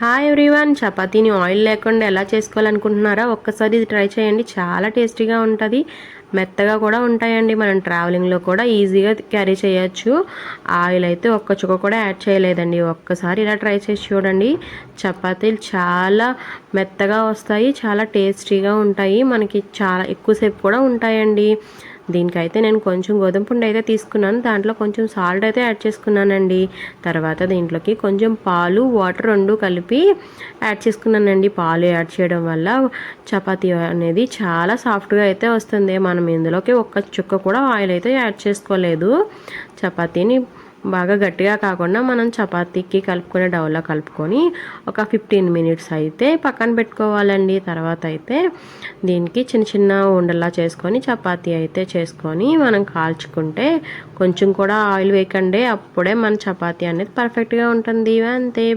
Hi everyone చపాతీని oil లేకుండా ఎలా చేసుకోవాలనుకుంటున్నారా? ఒక్కసారి ఇది ట్రై చేయండి. చాలా టేస్టీగా ఉంటుంది. మెత్తగా కూడా ఉంటాయండి. మనం ట్రావెలింగ్లో కూడా ఈజీగా క్యారీ చేయొచ్చు. ఆయిల్ అయితే ఒక్క చుక్క కూడా యాడ్ చేయలేదండి. ఒక్కసారి ఇలా ట్రై చేసి చూడండి. చపాతీలు చాలా మెత్తగా వస్తాయి. చాలా టేస్టీగా ఉంటాయి. మనకి చాలా ఎక్కువసేపు కూడా ఉంటాయండి. దీనికైతే నేను కొంచెం గోధుమ పిండి అయితే తీసుకున్నాను. దాంట్లో కొంచెం సాల్ట్ అయితే యాడ్ చేసుకున్నానండి. తర్వాత దీంట్లోకి కొంచెం పాలు వాటర్ రెండు కలిపి యాడ్ చేసుకున్నానండి. పాలు యాడ్ చేయడం వల్ల చపాతీ అనేది చాలా సాఫ్ట్గా అయితే వస్తుంది. మనం ఇందులోకి ఒక్క చుక్క కూడా ఆయిల్ అయితే యాడ్ చేసుకోలేదు. చపాతీని బాగా గట్టిగా కాకుండా మనం చపాతీకి కలుపుకునే డౌలో కలుపుకొని ఒక ఫిఫ్టీన్ మినిట్స్ అయితే పక్కన పెట్టుకోవాలండి. తర్వాత అయితే దీనికి చిన్న చిన్న ఉండలా చేసుకొని చపాతీ అయితే చేసుకొని మనం కాల్చుకుంటే కొంచెం కూడా ఆయిల్ వేయకండి. అప్పుడే మన చపాతీ అనేది పర్ఫెక్ట్గా ఉంటుంది. అంతే